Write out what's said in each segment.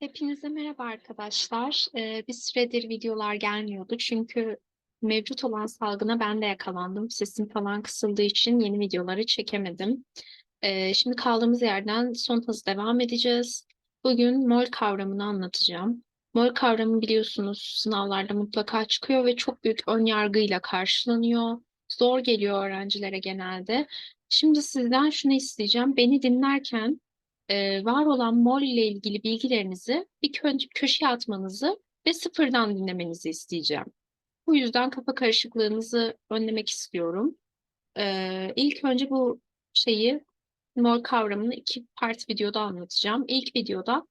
Hepinize merhaba arkadaşlar. Ee, bir süredir videolar gelmiyordu çünkü mevcut olan salgına ben de yakalandım. Sesim falan kısıldığı için yeni videoları çekemedim. Ee, şimdi kaldığımız yerden son hız devam edeceğiz. Bugün mol kavramını anlatacağım. Mol kavramı biliyorsunuz sınavlarda mutlaka çıkıyor ve çok büyük ön yargıyla karşılanıyor. Zor geliyor öğrencilere genelde. Şimdi sizden şunu isteyeceğim. Beni dinlerken e, var olan mol ile ilgili bilgilerinizi bir kö köşeye atmanızı ve sıfırdan dinlemenizi isteyeceğim. Bu yüzden kafa karışıklığınızı önlemek istiyorum. E, ilk önce bu şeyi mol kavramını iki part videoda anlatacağım. İlk videoda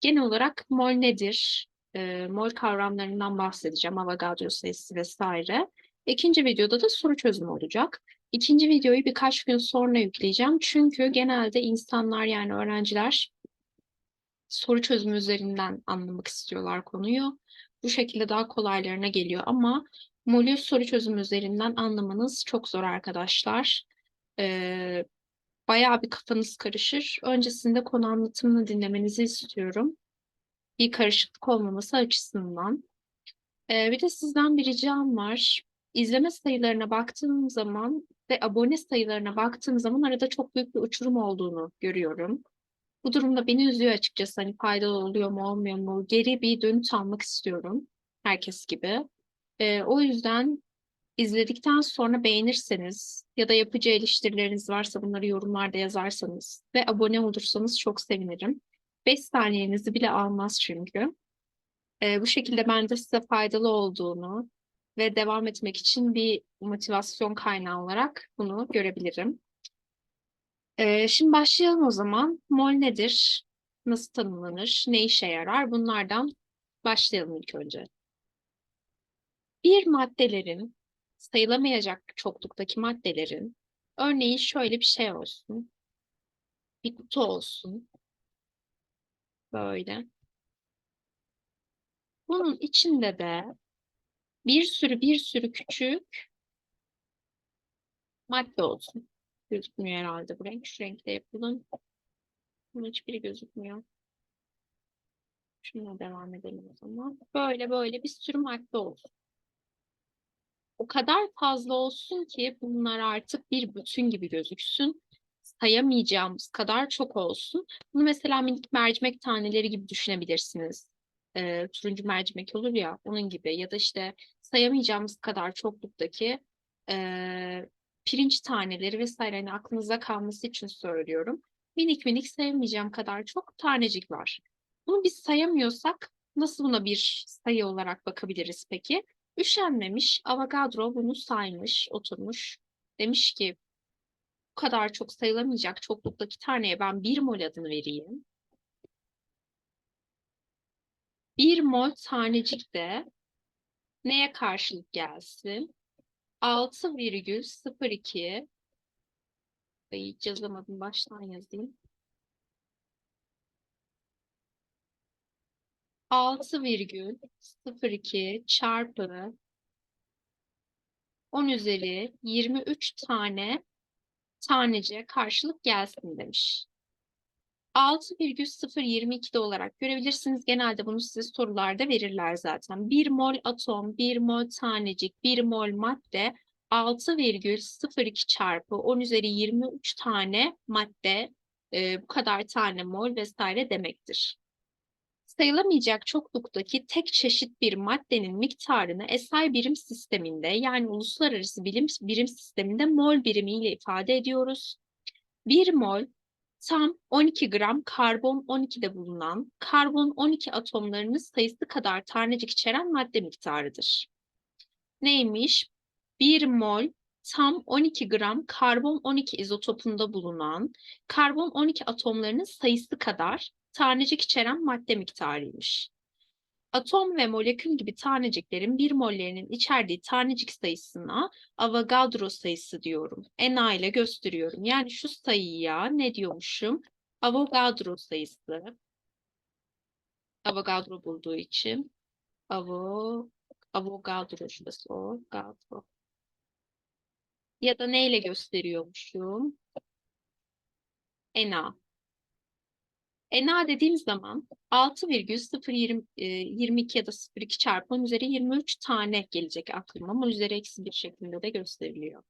genel olarak mol nedir? E, mol kavramlarından bahsedeceğim. Avogadro sayısı vesaire. İkinci videoda da soru çözümü olacak. İkinci videoyu birkaç gün sonra yükleyeceğim. Çünkü genelde insanlar yani öğrenciler soru çözümü üzerinden anlamak istiyorlar konuyu. Bu şekilde daha kolaylarına geliyor ama molü soru çözümü üzerinden anlamanız çok zor arkadaşlar. Ee, bayağı bir kafanız karışır. Öncesinde konu anlatımını dinlemenizi istiyorum. Bir karışıklık olmaması açısından. Ee, bir de sizden bir ricam var. İzleme sayılarına baktığım zaman ve abone sayılarına baktığım zaman arada çok büyük bir uçurum olduğunu görüyorum. Bu durumda beni üzüyor açıkçası. Hani faydalı oluyor mu olmuyor mu? Geri bir dönüt almak istiyorum. Herkes gibi. Ee, o yüzden izledikten sonra beğenirseniz ya da yapıcı eleştirileriniz varsa bunları yorumlarda yazarsanız ve abone olursanız çok sevinirim. 5 saniyenizi bile almaz çünkü. Ee, bu şekilde ben de size faydalı olduğunu ve devam etmek için bir motivasyon kaynağı olarak bunu görebilirim. Ee, şimdi başlayalım o zaman. Mol nedir? Nasıl tanımlanır? Ne işe yarar? Bunlardan başlayalım ilk önce. Bir maddelerin, sayılamayacak çokluktaki maddelerin, örneğin şöyle bir şey olsun. Bir kutu olsun. Böyle. Bunun içinde de bir sürü bir sürü küçük madde olsun. Gözükmüyor herhalde bu renk. Şu renkte yapalım. Bunun hiçbiri gözükmüyor. Şuna devam edelim o zaman. Böyle böyle bir sürü madde olsun. O kadar fazla olsun ki bunlar artık bir bütün gibi gözüksün. Sayamayacağımız kadar çok olsun. Bunu mesela minik mercimek taneleri gibi düşünebilirsiniz. Ee, turuncu mercimek olur ya onun gibi ya da işte sayamayacağımız kadar çokluktaki e, pirinç taneleri vesaire hani aklınıza kalması için söylüyorum. Minik minik saymayacağım kadar çok tanecik var. Bunu biz sayamıyorsak nasıl buna bir sayı olarak bakabiliriz peki? Üşenmemiş, Avogadro bunu saymış, oturmuş. Demiş ki bu kadar çok sayılamayacak çokluktaki taneye ben bir mol adını vereyim. Bir mol tanecik de neye karşılık gelsin? 6,02 Ay, hiç yazamadım. Baştan yazayım. 6,02 çarpı 10 üzeri 23 tane tanece karşılık gelsin demiş. 6,022 de olarak görebilirsiniz. Genelde bunu size sorularda verirler zaten. 1 mol atom, 1 mol tanecik, 1 mol madde 6,02 çarpı 10 üzeri 23 tane madde e, bu kadar tane mol vesaire demektir. Sayılamayacak çokluktaki tek çeşit bir maddenin miktarını SI birim sisteminde yani uluslararası bilim birim sisteminde mol birimiyle ifade ediyoruz. 1 mol tam 12 gram karbon 12'de bulunan karbon 12 atomlarının sayısı kadar tanecik içeren madde miktarıdır. Neymiş? 1 mol tam 12 gram karbon 12 izotopunda bulunan karbon 12 atomlarının sayısı kadar tanecik içeren madde miktarıymış. Atom ve molekül gibi taneciklerin bir mollerinin içerdiği tanecik sayısına Avogadro sayısı diyorum. Na ile gösteriyorum. Yani şu sayıya ne diyormuşum? Avogadro sayısı. Avogadro bulduğu için. Avo, Avogadro şurası o. Avogadro. Ya da neyle gösteriyormuşum? Na. Na dediğim zaman 6,022 ya da 0,2 çarpı 10 üzeri 23 tane gelecek aklıma ama üzeri eksi bir şeklinde de gösteriliyor.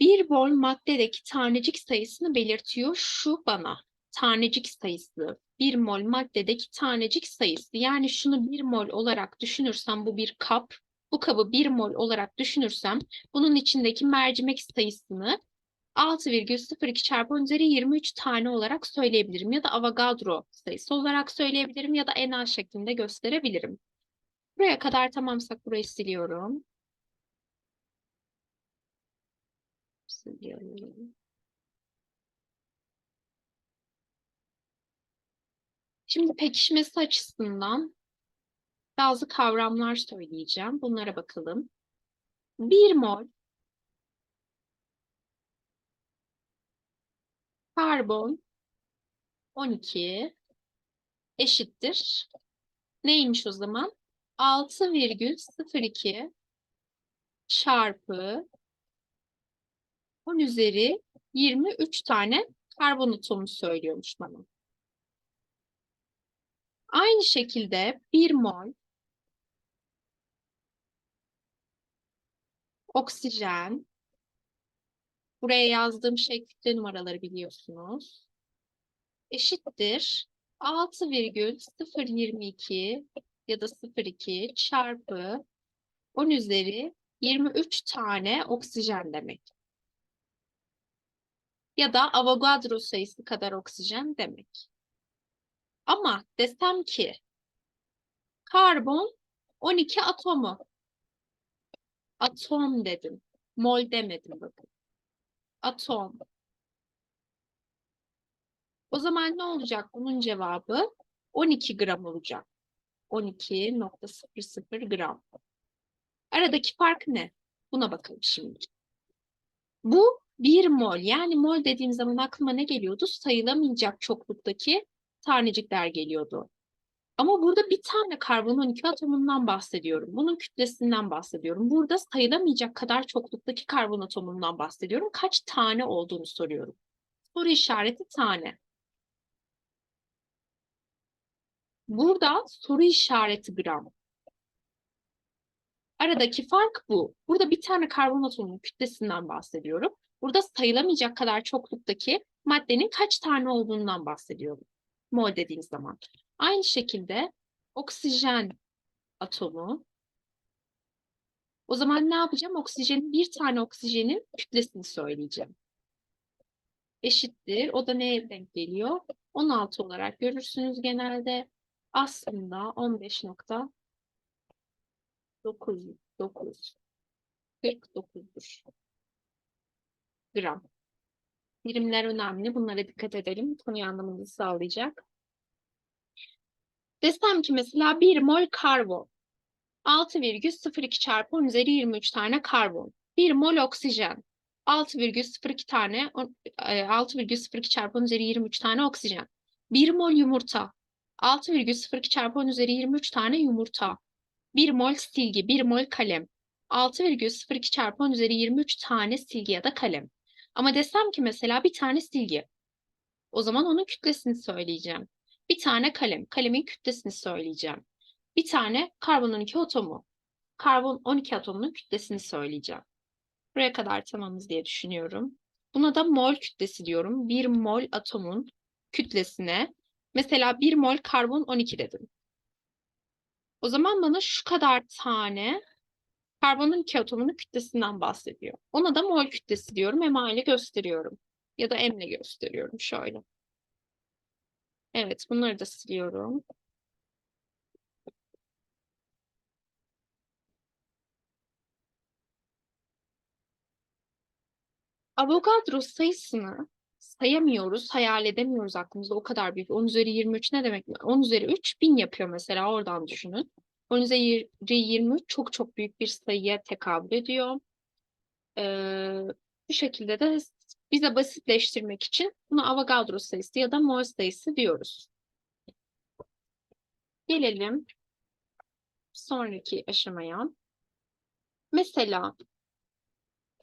Bir mol maddedeki tanecik sayısını belirtiyor şu bana. Tanecik sayısı. Bir mol maddedeki tanecik sayısı. Yani şunu bir mol olarak düşünürsem bu bir kap. Bu kabı bir mol olarak düşünürsem bunun içindeki mercimek sayısını 6,02 çarpı 10 üzeri 23 tane olarak söyleyebilirim. Ya da Avogadro sayısı olarak söyleyebilirim ya da NA şeklinde gösterebilirim. Buraya kadar tamamsak burayı siliyorum. Siliyorum. Şimdi pekişmesi açısından bazı kavramlar söyleyeceğim. Bunlara bakalım. 1 mol karbon 12 eşittir. Neymiş o zaman? 6,02 çarpı 10 üzeri 23 tane karbon atomu söylüyormuş bana. Aynı şekilde 1 mol oksijen buraya yazdığım kütle numaraları biliyorsunuz. Eşittir 6,022 ya da 0,2 çarpı 10 üzeri 23 tane oksijen demek. Ya da Avogadro sayısı kadar oksijen demek. Ama desem ki karbon 12 atomu. Atom dedim. Mol demedim bakın. Atom. O zaman ne olacak bunun cevabı? 12 gram olacak. 12.00 gram. Aradaki fark ne? Buna bakalım şimdi. Bu 1 mol yani mol dediğim zaman aklıma ne geliyordu? Sayılamayacak çokluktaki tanecikler geliyordu. Ama burada bir tane karbon 12 atomundan bahsediyorum. Bunun kütlesinden bahsediyorum. Burada sayılamayacak kadar çokluktaki karbon atomundan bahsediyorum. Kaç tane olduğunu soruyorum. Soru işareti tane. Burada soru işareti gram. Aradaki fark bu. Burada bir tane karbon atomunun kütlesinden bahsediyorum. Burada sayılamayacak kadar çokluktaki maddenin kaç tane olduğundan bahsediyorum. Mol dediğim zaman. Aynı şekilde oksijen atomu. O zaman ne yapacağım? Oksijenin bir tane oksijenin kütlesini söyleyeceğim. Eşittir. O da neye denk geliyor? 16 olarak görürsünüz genelde. Aslında 15.9 9 49'dur. Gram. Birimler önemli. Bunlara dikkat edelim. Konuyu anlamamızı sağlayacak. Desem ki mesela 1 mol karbon. 6,02 çarpı 10 üzeri 23 tane karbon. 1 mol oksijen. 6,02 tane 6,02 e, çarpı 10 üzeri 23 tane oksijen. 1 mol yumurta. 6,02 çarpı 10 üzeri 23 tane yumurta. 1 mol silgi, 1 mol kalem. 6,02 çarpı 10 üzeri 23 tane silgi ya da kalem. Ama desem ki mesela bir tane silgi. O zaman onun kütlesini söyleyeceğim. Bir tane kalem. Kalemin kütlesini söyleyeceğim. Bir tane karbon 12 atomu. Karbon 12 atomunun kütlesini söyleyeceğim. Buraya kadar tamamız diye düşünüyorum. Buna da mol kütlesi diyorum. Bir mol atomun kütlesine mesela bir mol karbon 12 dedim. O zaman bana şu kadar tane karbonun iki atomunun kütlesinden bahsediyor. Ona da mol kütlesi diyorum. MA ile gösteriyorum. Ya da M ile gösteriyorum şöyle. Evet, bunları da siliyorum. Avogadro sayısını sayamıyoruz, hayal edemiyoruz aklımızda o kadar büyük. 10 üzeri 23 ne demek? 10 üzeri 3 bin yapıyor mesela oradan düşünün. 10 üzeri 23 çok çok büyük bir sayıya tekabül ediyor. Ee, bu şekilde de bize basitleştirmek için buna Avogadro sayısı ya da mol sayısı diyoruz. Gelelim sonraki aşamaya. Mesela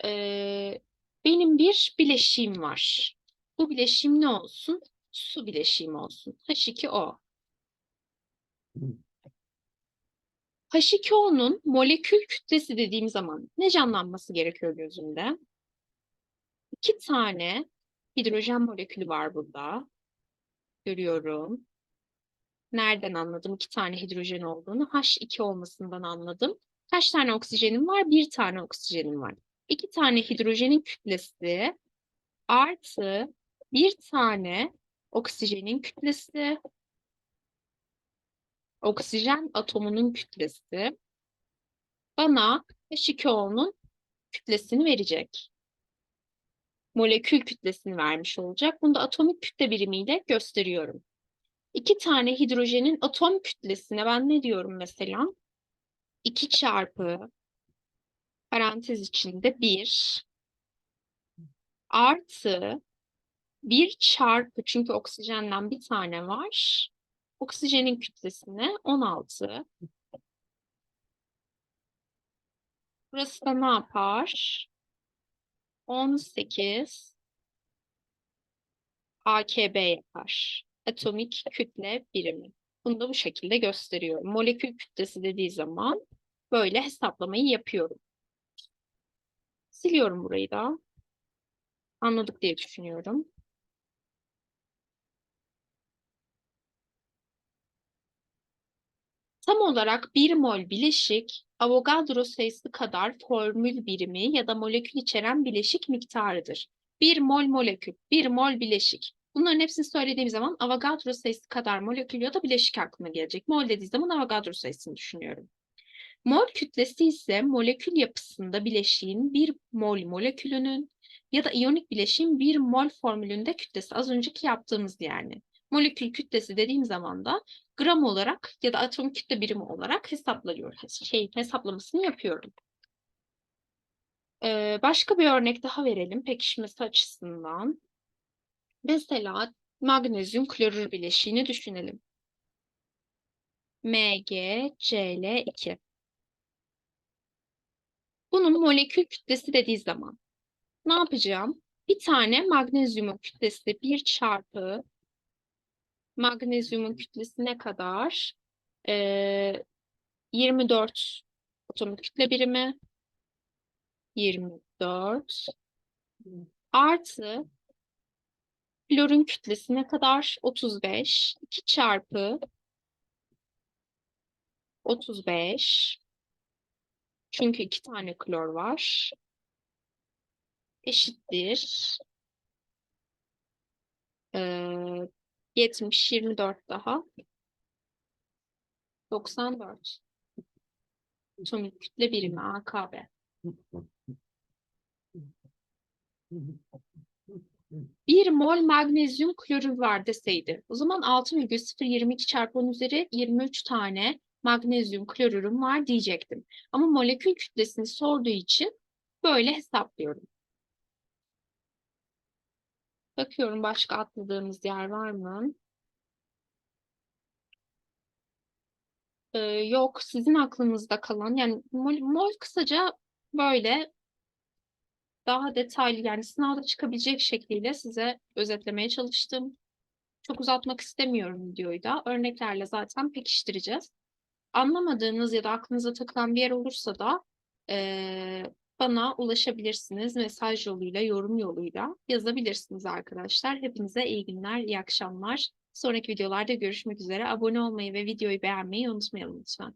e, Benim bir bileşiğim var. Bu bileşiğim ne olsun? Su bileşiğim olsun. H2O. H2O'nun molekül kütlesi dediğim zaman ne canlanması gerekiyor gözümde? İki tane hidrojen molekülü var burada. Görüyorum. Nereden anladım iki tane hidrojen olduğunu? H2 olmasından anladım. Kaç tane oksijenim var? Bir tane oksijenim var. İki tane hidrojenin kütlesi artı bir tane oksijenin kütlesi oksijen atomunun kütlesi bana H2O'nun kütlesini verecek. Molekül kütlesini vermiş olacak. Bunu da atomik kütle birimiyle gösteriyorum. İki tane hidrojenin atom kütlesine ben ne diyorum mesela? 2 çarpı parantez içinde 1 artı 1 çarpı çünkü oksijenden bir tane var. Oksijenin kütlesine 16. Burası da ne yapar? 18 AKB yapar. Atomik kütle birimi. Bunu da bu şekilde gösteriyorum. Molekül kütlesi dediği zaman böyle hesaplamayı yapıyorum. Siliyorum burayı da. Anladık diye düşünüyorum. Tam olarak 1 mol bileşik Avogadro sayısı kadar formül birimi ya da molekül içeren bileşik miktarıdır. 1 mol molekül, 1 mol bileşik. Bunların hepsini söylediğim zaman Avogadro sayısı kadar molekül ya da bileşik aklıma gelecek. Mol dediği zaman Avogadro sayısını düşünüyorum. Mol kütlesi ise molekül yapısında bileşiğin 1 mol molekülünün ya da iyonik bileşiğin 1 mol formülünde kütlesi. Az önceki yaptığımız yani. Molekül kütlesi dediğim zaman da gram olarak ya da atom kütle birimi olarak hesaplanıyor. Şey, hesaplamasını yapıyorum. Ee, başka bir örnek daha verelim pekişmesi açısından. Mesela magnezyum klorür bileşiğini düşünelim. MgCl2. Bunun molekül kütlesi dediği zaman ne yapacağım? Bir tane magnezyumun kütlesi 1 çarpı magnezyumun kütlesi ne kadar? Ee, 24 atomik kütle birimi. 24 artı klorun kütlesi ne kadar? 35. 2 çarpı 35 çünkü iki tane klor var. Eşittir. Ee, 70, 24 daha. 94. Atomik kütle birimi AKB. Bir mol magnezyum klorür var deseydi. O zaman 6,022 çarpı 10 üzeri 23 tane magnezyum klorürüm var diyecektim. Ama molekül kütlesini sorduğu için böyle hesaplıyorum. Bakıyorum başka atladığımız yer var mı? Ee, yok sizin aklınızda kalan yani mol, mol kısaca böyle daha detaylı yani sınavda çıkabilecek şekliyle size özetlemeye çalıştım. Çok uzatmak istemiyorum videoyu da. Örneklerle zaten pekiştireceğiz. Anlamadığınız ya da aklınıza takılan bir yer olursa da e, bana ulaşabilirsiniz. Mesaj yoluyla, yorum yoluyla yazabilirsiniz arkadaşlar. Hepinize iyi günler, iyi akşamlar. Sonraki videolarda görüşmek üzere. Abone olmayı ve videoyu beğenmeyi unutmayalım lütfen.